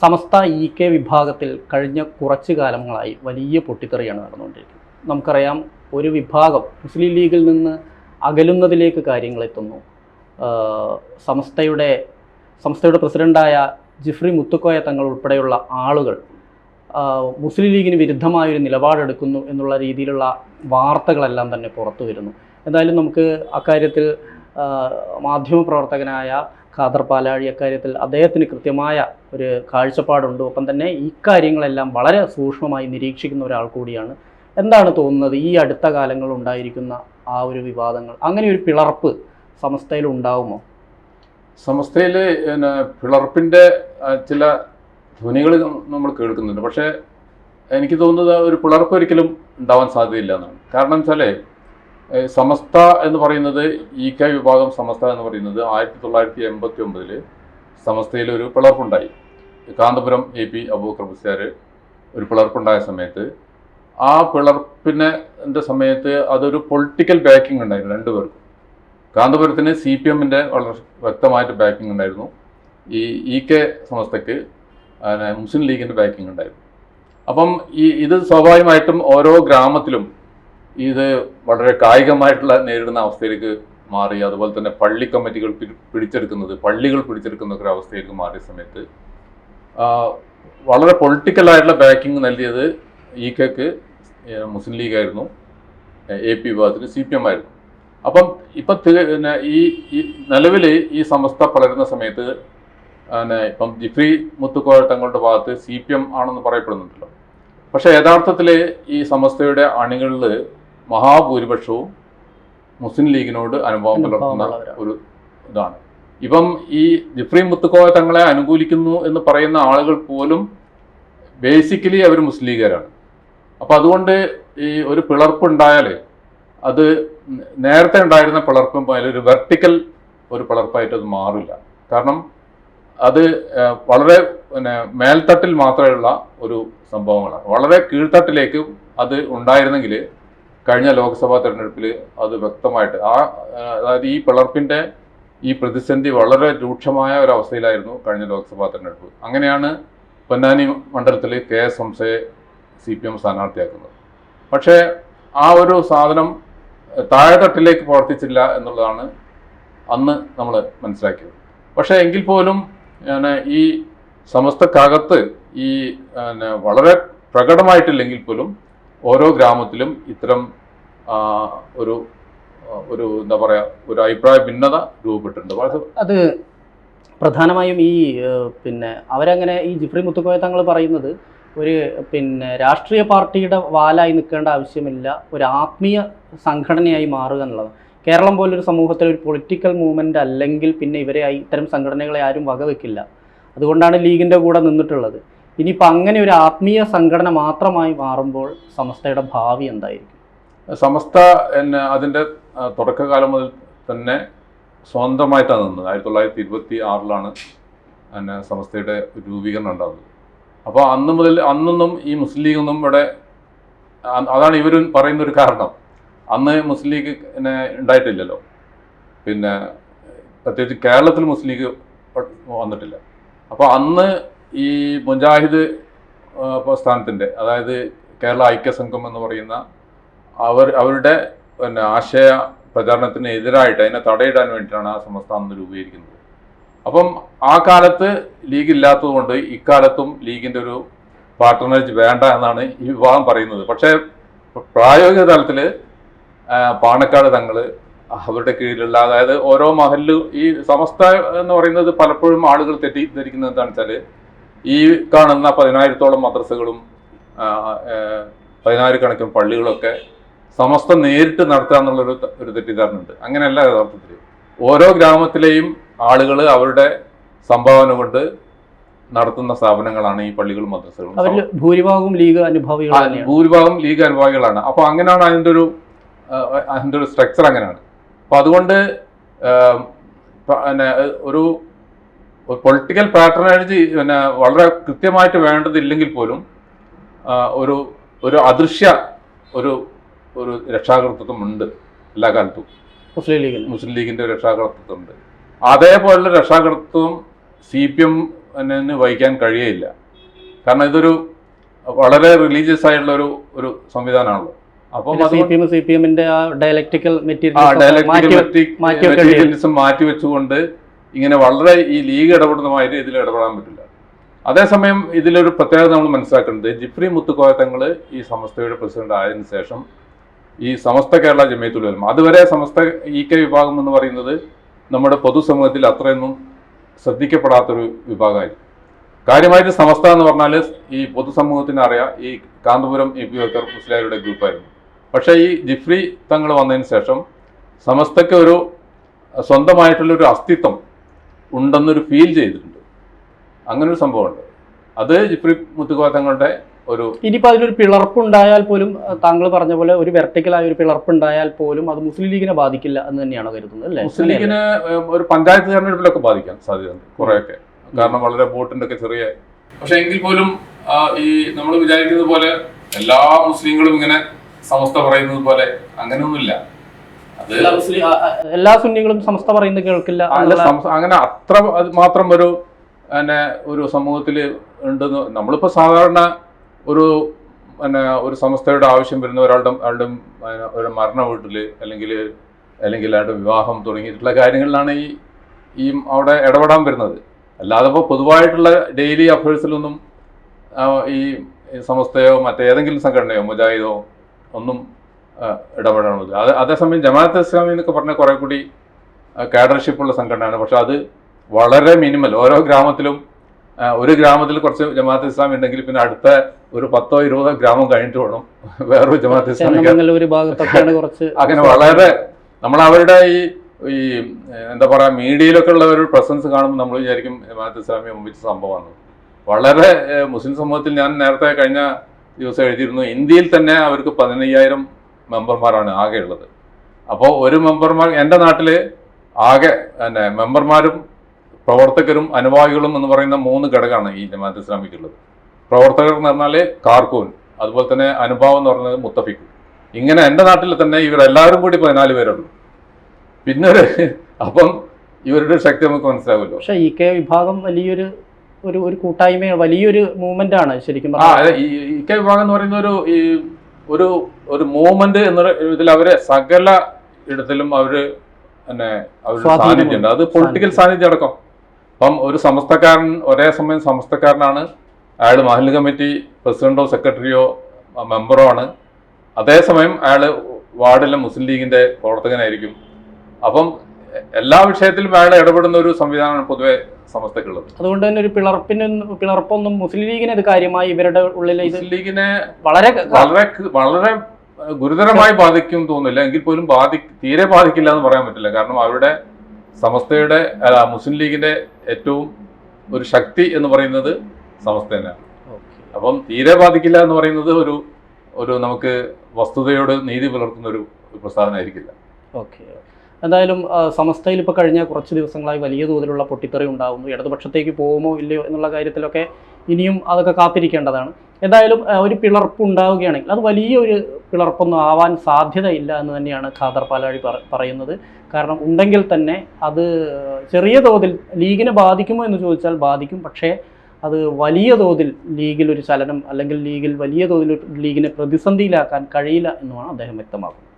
സമസ്ത E K വിഭാഗത്തിൽ കഴിഞ്ഞ കുറച്ച് കാലങ്ങളായി വലിയ പൊട്ടിത്തെറിയാണ് നടന്നുകൊണ്ടിരിക്കുന്നത്. നമുക്കറിയാം ഒരു വിഭാഗം മുസ്ലിം ലീഗിൽ നിന്ന് അകലുന്നതിലേക്ക് കാര്യങ്ങളെത്തുന്നു ആഹ് സമസ്തയുടെ സംസ്ഥയുടെ പ്രസിഡന്റായ ജിഫ്രി മുത്തുക്കോയ തങ്ങൾ ഉൾപ്പെടെയുള്ള ആളുകൾ മുസ്ലിം ലീഗിന് വിരുദ്ധമായൊരു നിലപാടെടുക്കുന്നു എന്നുള്ള രീതിയിലുള്ള വാർത്തകളെല്ലാം തന്നെ പുറത്തു വരുന്നു എന്തായാലും നമുക്ക് അക്കാര്യത്തിൽ മാധ്യമ മാധ്യമപ്രവർത്തകനായ ഖാദർ പാലാഴി അക്കാര്യത്തിൽ അദ്ദേഹത്തിന് കൃത്യമായ ഒരു കാഴ്ചപ്പാടുണ്ട്. ഒപ്പം തന്നെ ഇക്കാര്യങ്ങളെല്ലാം വളരെ സൂക്ഷ്മമായി നിരീക്ഷിക്കുന്ന ഒരാൾ കൂടിയാണ്. എന്താണ് തോന്നുന്നത്? ഈ അടുത്ത കാലങ്ങളിൽ ഉണ്ടായിരിക്കുന്ന ആ ഒരു വിവാദങ്ങൾ അങ്ങനെ ഒരു പിളർപ്പ് സമസ്തയിൽ ഉണ്ടാവുമോ? സമസ്തയിൽ പിളർപ്പിന്റെ ചില ധ്വനികൾ നമ്മൾ കേൾക്കുന്നുണ്ട്. പക്ഷേ എനിക്ക് തോന്നുന്നത് ഒരു പിളർപ്പ് ഒരിക്കലും ഉണ്ടാവാൻ സാധ്യതയില്ല എന്നാണ്. കാരണം വെച്ചാൽ സമസ്ത എന്ന് പറയുന്നത് ഇ കെ വിഭാഗം സമസ്ത എന്ന് പറയുന്നത് ആയിരത്തി തൊള്ളായിരത്തി എൺപത്തി ഒമ്പതിൽ സമസ്തയിൽ ഒരു പിളർപ്പുണ്ടായി. കാന്തപുരം എ പി അബൂബക്കർ മുസ്ലിയാർ ഒരു പിളർപ്പുണ്ടായ സമയത്ത്. ആ പിളർപ്പിനെ സമയത്ത് അതൊരു പൊളിറ്റിക്കൽ ബാക്കിംഗ് ഉണ്ടായിരുന്നു രണ്ടുപേർക്കും കാന്തപുരത്തിന് സി പി എമ്മിന്റെ വളരെ വ്യക്തമായിട്ട് ബാക്കിംഗ് ഉണ്ടായിരുന്നു. ഈ ഇ കെ സമസ്തക്ക് മുസ്ലിം ലീഗിന്റെ ബാക്കിംഗ് ഉണ്ടായിരുന്നു. അപ്പം ഈ ഇത് സ്വാഭാവികമായിട്ടും ഓരോ ഗ്രാമത്തിലും ഇത് വളരെ കായികമായിട്ടുള്ള നേരിടുന്ന അവസ്ഥയിലേക്ക് മാറി അതുപോലെ തന്നെ പള്ളി കമ്മിറ്റികൾ പിടിച്ചെടുക്കുന്നത് പള്ളികൾ പിടിച്ചെടുക്കുന്ന ഒരു അവസ്ഥയിലേക്ക് മാറിയ സമയത്ത് വളരെ പൊളിറ്റിക്കലായിട്ടുള്ള ബാക്കിംഗ് നൽകിയത് ഇ കെക്ക് മുസ്ലിം ലീഗായിരുന്നു എ പി വിഭാഗത്തിന് സി പി എം ആയിരുന്നു. അപ്പം ഇപ്പം പിന്നെ ഈ നിലവിൽ ഈ സമസ്ത പലരുന്ന സമയത്ത് പിന്നെ ഇപ്പം ജിഫ്രി മുത്തുക്കോയ തങ്ങളുടെ ഭാഗത്ത് സി പി എം ആണെന്ന് പറയപ്പെടുന്നുണ്ടല്ലോ. പക്ഷേ യഥാർത്ഥത്തിൽ ഈ സമസ്തയുടെ അണികളിൽ മഹാഭൂരിപക്ഷവും മുസ്ലിം ലീഗിനോട് അനുഭവം പുലർത്തുന്ന ഒരു ഇതാണ്. ഇപ്പം ഈ ജിഫ്രി മുത്തുക്കോയ തങ്ങളെ അനുകൂലിക്കുന്നു എന്ന് പറയുന്ന ആളുകൾ പോലും ബേസിക്കലി അവർ മുസ്ലിം ലീഗുകാരാണ്. അപ്പം അതുകൊണ്ട് ഈ ഒരു പിളർപ്പ് ഉണ്ടായാൽ അത് നേരത്തെ ഉണ്ടായിരുന്ന പിളർപ്പും ഒരു വെർട്ടിക്കൽ ഒരു പിളർപ്പായിട്ട് അത് മാറില്ല. കാരണം അത് വളരെ പിന്നെ മേൽത്തട്ടിൽ മാത്രമുള്ള ഒരു സംഭവങ്ങളാണ്. വളരെ കീഴ്ത്തട്ടിലേക്കും അത് ഉണ്ടായിരുന്നെങ്കിൽ കഴിഞ്ഞ ലോക്സഭാ തെരഞ്ഞെടുപ്പിൽ അത് വ്യക്തമായിട്ട് ആ അതായത് ഈ പിളർപ്പിന്റെ ഈ പ്രതിസന്ധി വളരെ രൂക്ഷമായ ഒരു അവസ്ഥയിലായിരുന്നു കഴിഞ്ഞ ലോക്സഭാ തെരഞ്ഞെടുപ്പ്. അങ്ങനെയാണ് പൊന്നാനി മണ്ഡലത്തിൽ കെ എസ് ഹംസയെ സി പി എം സ്ഥാനാർത്ഥിയാക്കുന്നത്. പക്ഷേ ആ ഒരു സാധനം താഴെത്തട്ടിലേക്ക് പ്രവർത്തിച്ചില്ല എന്നുള്ളതാണ് അന്ന് നമ്മൾ മനസ്സിലാക്കിയത്. പക്ഷേ എങ്കിൽ പോലും പിന്നെ ഈ സമസ്തക്കകത്ത് ഈ വളരെ പ്രകടമായിട്ടില്ലെങ്കിൽ പോലും ഓരോ ഗ്രാമത്തിലും ഇത്തരം ഒരു ഒരു എന്താ പറയുക ഒരു അഭിപ്രായ ഭിന്നത രൂപപ്പെട്ടിട്ടുണ്ട്. അത് പ്രധാനമായും ഈ പിന്നെ അവരങ്ങനെ ഈ ജിഫ്രി മുത്തുക്കോയ തങ്ങൾ പറയുന്നത് ഒരു പിന്നെ രാഷ്ട്രീയ പാർട്ടിയുടെ വാലായി നിൽക്കേണ്ട ആവശ്യമില്ല ഒരു ആത്മീയ സംഘടനയായി മാറുക എന്നുള്ളതാണ് കേരളം പോലൊരു സമൂഹത്തിൽ ഒരു പൊളിറ്റിക്കൽ മൂവ്മെന്റ് അല്ലെങ്കിൽ പിന്നെ ഇവരെ ഇത്തരം സംഘടനകളെ ആരും വകവെക്കില്ല. അതുകൊണ്ടാണ് ലീഗിന്റെ കൂടെ നിന്നിട്ടുള്ളത്. ഇനിയിപ്പോൾ അങ്ങനെ ഒരു ആത്മീയ സംഘടന മാത്രമായി മാറുമ്പോൾ സമസ്തയുടെ ഭാവി എന്തായിരിക്കും? സമസ്ത എന്നെ അതിന്റെ തുടക്കകാലം മുതൽ തന്നെ സ്വന്തമായിട്ടാണ് നിന്നത്. ആയിരത്തി തൊള്ളായിരത്തി ഇരുപത്തി ആറിലാണ് എന്നെ സമസ്തയുടെ രൂപീകരണം ഉണ്ടാകുന്നത് അപ്പോൾ അന്ന് മുതൽ അന്നൊന്നും ഈ മുസ്ലിം ലീഗൊന്നും ഇവിടെ അതാണ് ഇവർ പറയുന്ന ഒരു കാരണം. അന്ന് മുസ്ലിം ലീഗ് എന്നെ ഉണ്ടായിട്ടില്ലല്ലോ. പിന്നെ പ്രത്യേകിച്ച് കേരളത്തിൽ മുസ്ലിം ലീഗ് വന്നിട്ടില്ല. അപ്പോൾ അന്ന് ഈ മുജാഹിദ് പ്രസ്ഥാനത്തിന്റെ അതായത് കേരള ഐക്യസംഘം എന്ന് പറയുന്ന അവർ അവരുടെ പിന്നെ ആശയ പ്രചാരണത്തിന് എതിരായിട്ട് അതിനെ തടയിടാൻ വേണ്ടിയിട്ടാണ് ആ സംസ്ഥാനം രൂപീകരിക്കുന്നത്. അപ്പം ആ കാലത്ത് ലീഗ് ഇല്ലാത്തതുകൊണ്ട് ഇക്കാലത്തും ലീഗിന്റെ ഒരു പാർട്ട്ണേജ് വേണ്ട എന്നാണ് ഈ വിഭാഗം പറയുന്നത്. പക്ഷേ പ്രായോഗിക തലത്തിൽ പാണക്കാട് തങ്ങൾ അവരുടെ കീഴിലുള്ള അതായത് ഓരോ മഹലിലും ഈ സമസ്ത എന്ന് പറയുന്നത് പലപ്പോഴും ആളുകൾ തെറ്റിദ്ധരിക്കുന്നത് എന്താണെന്ന് വെച്ചാൽ ഈ കാണുന്ന പതിനായിരത്തോളം മദ്രസകളും പതിനായിരക്കണക്കിന് പള്ളികളൊക്കെ സമസ്ത നേരിട്ട് നടത്തുക എന്നുള്ളൊരു ഒരു തെറ്റിദ്ധാരണ ഉണ്ട് അങ്ങനെയല്ല യഥാർത്ഥത്തിൽ ഓരോ ഗ്രാമത്തിലെയും ആളുകൾ അവരുടെ സംഭാവന കൊണ്ട് നടത്തുന്ന സ്ഥാപനങ്ങളാണ് ഈ പള്ളികളും മദ്രസകളും. ഭൂരിഭാഗവും ലീഗ് അനുഭാവികളാണ് ഭൂരിഭാഗം ലീഗ് അനുഭാവികളാണ്. അപ്പോൾ അങ്ങനെയാണ് അതിന്റെ ഒരു അതിന്റെ ഒരു സ്ട്രക്ചർ അങ്ങനെയാണ്. അപ്പോൾ അതുകൊണ്ട് പിന്നെ ഒരു പൊളിറ്റിക്കൽ പാറ്റേണേജ് പിന്നെ വളരെ കൃത്യമായിട്ട് വേണ്ടതില്ലെങ്കിൽ പോലും ഒരു ഒരു അദൃശ്യ ഒരു ഒരു രക്ഷാകർത്തൃത്വം ഉണ്ട് എല്ലാ കാലത്തും. മുസ്ലിം ലീഗിൽ. മുസ്ലിം ലീഗിന്റെ രക്ഷാകർത്തൃത്വം ഉണ്ട് അതേപോലുള്ള രക്ഷാകർത്തൃത്വം സി പി എം പിന്നെ വഹിക്കാൻ കഴിയയില്ല. കാരണം ഇതൊരു വളരെ റിലീജിയസ് ആയിട്ടുള്ള ഒരു ഒരു സംവിധാനമാണല്ലോ. അപ്പം സി അതുകൊണ്ട് പി എം സി പി എമ്മിന്റെ ആ ഡയലക്ടിക്കൽ മെറ്റീരിയൽ മാറ്റി വെച്ചുകൊണ്ട് ഇങ്ങനെ വളരെ ഈ ലീഗ് ഇടപെടുന്നമായിട്ട് ഇതിൽ ഇടപെടാൻ പറ്റില്ല. അതേസമയം ഇതിലൊരു പ്രത്യേകത നമ്മൾ മനസ്സിലാക്കേണ്ടത് ജിഫ്രി മുത്തുക്കോയത്തങ്ങൾ ഈ സമസ്തയുടെ പ്രസിഡന്റ് ആയതിനു ശേഷം ഈ സമസ്ത കേരള ജമയത്തുൽ ഉലമ. അതുവരെ സമസ്ത ഇ കെ വിഭാഗം എന്ന് പറയുന്നത് നമ്മുടെ പൊതുസമൂഹത്തിൽ അത്രയൊന്നും ശ്രദ്ധിക്കപ്പെടാത്തൊരു വിഭാഗമായിരുന്നു. കാര്യമായിട്ട് സമസ്ത എന്ന് പറഞ്ഞാൽ ഈ പൊതുസമൂഹത്തിന് അറിയാം ഈ കാന്തപുരം എ പി വക്കർ മുസ്ലിയാരുടെ ഗ്രൂപ്പായിരുന്നു. പക്ഷേ ഈ ജിഫ്രി തങ്ങൾ വന്നതിന് ശേഷം സമസ്തയ്ക്ക് ഒരു സ്വന്തമായിട്ടുള്ളൊരു അസ്തിത്വം ഉണ്ടെന്നൊരു ഫീൽ ചെയ്തിട്ടുണ്ട്. അങ്ങനെ ഒരു സംഭവമുണ്ട്. അത് ജിഫ്രി മുത്തുക്കോയ തങ്ങളുടെ ഒരു ഇനിയിപ്പോൾ അതിലൊരു പിളർപ്പ് ഉണ്ടായാൽ പോലും താങ്കൾ പറഞ്ഞ പോലെ ഒരു വെർട്ടിക്കലായ ഒരു പിളർപ്പ് ഉണ്ടായാൽ പോലും അത് മുസ്ലിം ലീഗിനെ ബാധിക്കില്ല എന്ന് തന്നെയാണ് കരുതുന്നത് അല്ലേ? മുസ്ലിം ലീഗിന് ഒരു പഞ്ചായത്ത് തെരഞ്ഞെടുപ്പിലൊക്കെ ബാധിക്കാൻ സാധ്യതയുണ്ട് കുറെയൊക്കെ. കാരണം വളരെ വോട്ടിന്റെ ഒക്കെ ചെറിയ പക്ഷെ എങ്കിൽ പോലും ഈ നമ്മൾ വിചാരിക്കുന്നത് പോലെ എല്ലാ മുസ്ലിങ്ങളും ഇങ്ങനെ സമസ്ത പറയുന്നത് പോലെ അങ്ങനെയൊന്നുമില്ല. എല്ലാ സുന്നികളും സമസ്ത പറയുന്നത് കേൾക്കില്ല അങ്ങനെ അത്ര മാത്രം ഒരു പിന്നെ ഒരു സമൂഹത്തിൽ ഉണ്ടെന്ന് നമ്മളിപ്പോൾ സാധാരണ ഒരു പിന്നെ ഒരു സംസ്ഥയുടെ ആവശ്യം വരുന്ന ഒരാളുടെ ആളുടെ ഒരു മരണ വീട്ടിൽ അല്ലെങ്കിൽ അല്ലെങ്കിൽ അയാളുടെ വിവാഹം തുടങ്ങിയിട്ടുള്ള കാര്യങ്ങളിലാണ് ഈ ഈ അവിടെ ഇടപെടാൻ വരുന്നത്. അല്ലാതെ ഇപ്പോൾ പൊതുവായിട്ടുള്ള ഡെയിലി അഫേഴ്സിലൊന്നും ഈ ഈ സമസ്തയോ മറ്റേതെങ്കിലും സംഘടനയോ മുജാഹിദോ ഒന്നും ആ, ഇടപെടണത് അത് അതേസമയം ജമാഅത്ത് ഇസ്ലാമി എന്നൊക്കെ പറഞ്ഞ കുറെ കൂടി കാഡർഷിപ്പ് ഉള്ള സംഘടനയാണ്. പക്ഷെ അത് വളരെ മിനിമൽ ഓരോ ഗ്രാമത്തിലും ഒരു ഗ്രാമത്തിൽ കുറച്ച് ജമാഅത്ത് ഇസ്ലാമി ഉണ്ടെങ്കിൽ പിന്നെ അടുത്ത ഒരു പത്തോ ഇരുപതോ ഗ്രാമം കഴിഞ്ഞിട്ട് വേണം വേറൊരു ജമാഅത്ത് ഇസ്ലാമി അങ്ങനെ വളരെ നമ്മൾ അവരുടെ ഈ ഈ എന്താ പറയാ മീഡിയയിലൊക്കെ ഉള്ള ഒരു പ്രസൻസ് കാണുമ്പോൾ നമ്മൾ വിചാരിക്കും ജമാഅത്ത് ഇസ്ലാമി മുമ്പിച്ച സംഭവമാണ്. വളരെ മുസ്ലിം സമൂഹത്തിൽ ഞാൻ നേരത്തെ കഴിഞ്ഞ ദിവസം എഴുതിയിരുന്നു ഇന്ത്യയിൽ തന്നെ അവർക്ക് പതിനയ്യായിരം മെമ്പർമാരാണ് ആകെ ഉള്ളത്. അപ്പോൾ ഒരു മെമ്പർമാർ എന്റെ നാട്ടിൽ ആകെ പിന്നെ മെമ്പർമാരും പ്രവർത്തകരും അനുഭാവികളും എന്ന് പറയുന്ന മൂന്ന് ഘടകമാണ് ഈ ജമാഅത്ത് ഇസ്ലാമിക്കുള്ളത് പ്രവർത്തകർ എന്ന് പറഞ്ഞാൽ കാർക്കൂൻ അതുപോലെ തന്നെ അനുഭാവം എന്ന് പറയുന്നത് മുത്തഫിക്ക് ഇങ്ങനെ എന്റെ നാട്ടിൽ തന്നെ ഇവരെല്ലാവരും കൂടി പതിനാല് പേരുള്ളൂ. പിന്നെ ഒരു അപ്പം ഇവരുടെ ശക്തി നമുക്ക് മനസ്സിലാവുമല്ലോ. പക്ഷേ ഈ കെ വിഭാഗം വലിയൊരു ഒരു ഒരു കൂട്ടായ്മ വലിയൊരു മൂവ്മെന്റ് ആണ് ശരിക്കും ഈ കെ വിഭാഗം എന്ന് പറയുന്ന ഒരു ഈ ഒരു ഒരു മൂവ്മെന്റ് എന്ന ഇതിൽ അവർ സകല ഇടത്തിലും അവർ പിന്നെ അവരുടെ സാന്നിധ്യം സാന്നിധ്യമുണ്ട് അത് പൊളിറ്റിക്കൽ സാന്നിധ്യം. അടക്കം. അപ്പം ഒരു സമസ്തക്കാരൻ ഒരേ സമയം സമസ്തക്കാരനാണ്. അയാൾ മഹല്ല് കമ്മിറ്റി പ്രസിഡന്റോ സെക്രട്ടറിയോ മെമ്പറോ ആണ്. അതേസമയം അയാൾ വാർഡിലെ മുസ്ലിം ലീഗിന്റെ പ്രവർത്തകനായിരിക്കും. അപ്പം എല്ലാ വിഷയത്തിലും അയാൾ ഇടപെടുന്ന ഒരു സംവിധാനമാണ് പൊതുവെ സമസ്തക്കുള്ളത് അതുകൊണ്ട് തന്നെ ഒരു പിളർപ്പിന് പിളർപ്പൊന്നും മുസ്ലിം ലീഗിന് ഇത് കാര്യമായി ഇവരുടെ ഉള്ളിൽ മുസ്ലിം ലീഗിനെ വളരെ വളരെ വളരെ ഗുരുതരമായി ബാധിക്കും തോന്നില്ല എങ്കിൽ പോലും ബാധി തീരെ ബാധിക്കില്ല എന്ന് പറയാൻ പറ്റില്ല. കാരണം അവരുടെ സമസ്തയുടെ മുസ്ലിം ലീഗിന്റെ ഏറ്റവും ഒരു ശക്തി എന്ന് പറയുന്നത് സമസ്ത തന്നെയാണ്. അപ്പം തീരെ ബാധിക്കില്ല എന്ന് പറയുന്നത് ഒരു ഒരു നമുക്ക് വസ്തുതയോട് നീതി പുലർത്തുന്ന ഒരു പ്രസ്താവന ആയിരിക്കില്ല. ഓക്കെ. എന്തായാലും സമസ്തയിൽ ഇപ്പോൾ കഴിഞ്ഞ കുറച്ച് ദിവസങ്ങളായി വലിയ തോതിലുള്ള പൊട്ടിത്തെറി ഉണ്ടാകുന്നു ഇടതുപക്ഷത്തേക്ക് പോകുമോ ഇല്ലയോ എന്നുള്ള കാര്യത്തിലൊക്കെ ഇനിയും അതൊക്കെ കാത്തിരിക്കേണ്ടതാണ്. എന്തായാലും ഒരു പിളർപ്പ് ഉണ്ടാവുകയാണെങ്കിൽ അത് വലിയൊരു പിളർപ്പൊന്നും ആവാൻ സാധ്യതയില്ല എന്ന് തന്നെയാണ് ഖാദർ പാലാഴി പറയുന്നത്. കാരണം ഉണ്ടെങ്കിൽ തന്നെ അത് ചെറിയ തോതിൽ ലീഗിനെ ബാധിക്കുമോ എന്ന് ചോദിച്ചാൽ ബാധിക്കും. പക്ഷേ അത് വലിയ തോതിൽ ലീഗിൽ ഒരു ചലനം അല്ലെങ്കിൽ ലീഗിൽ വലിയ തോതിൽ ലീഗിനെ പ്രതിസന്ധിയിലാക്കാൻ കഴിയില്ല എന്നുമാണ് അദ്ദേഹം വ്യക്തമാക്കുന്നത്.